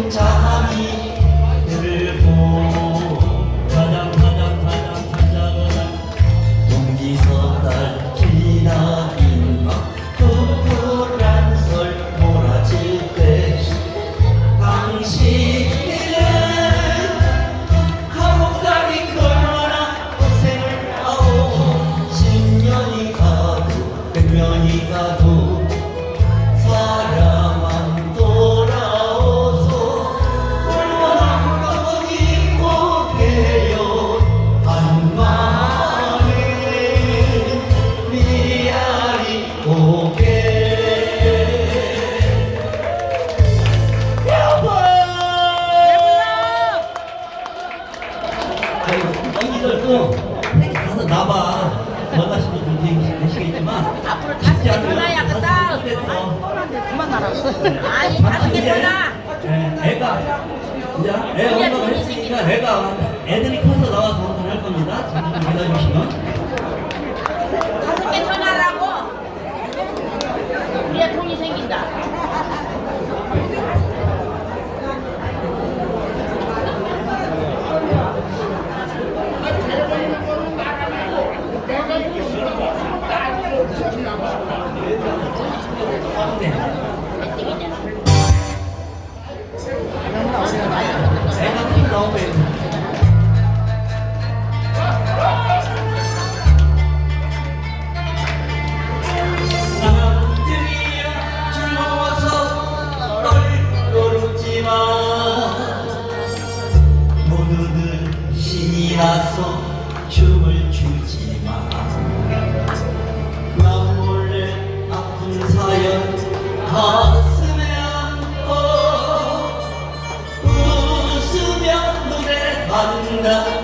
혼자 되시겠지만 앞으로 그만 알았어. 아니, 다섯 개 떠나. 애가, 이제 애 엄마가 했으니까 애가 애들이 커서 나와서 할 겁니다. 잠깐 기다려주시면 가서 춤을 추지마. 나 몰래 아픈 사연 가슴에 안고 웃으며 노래한다.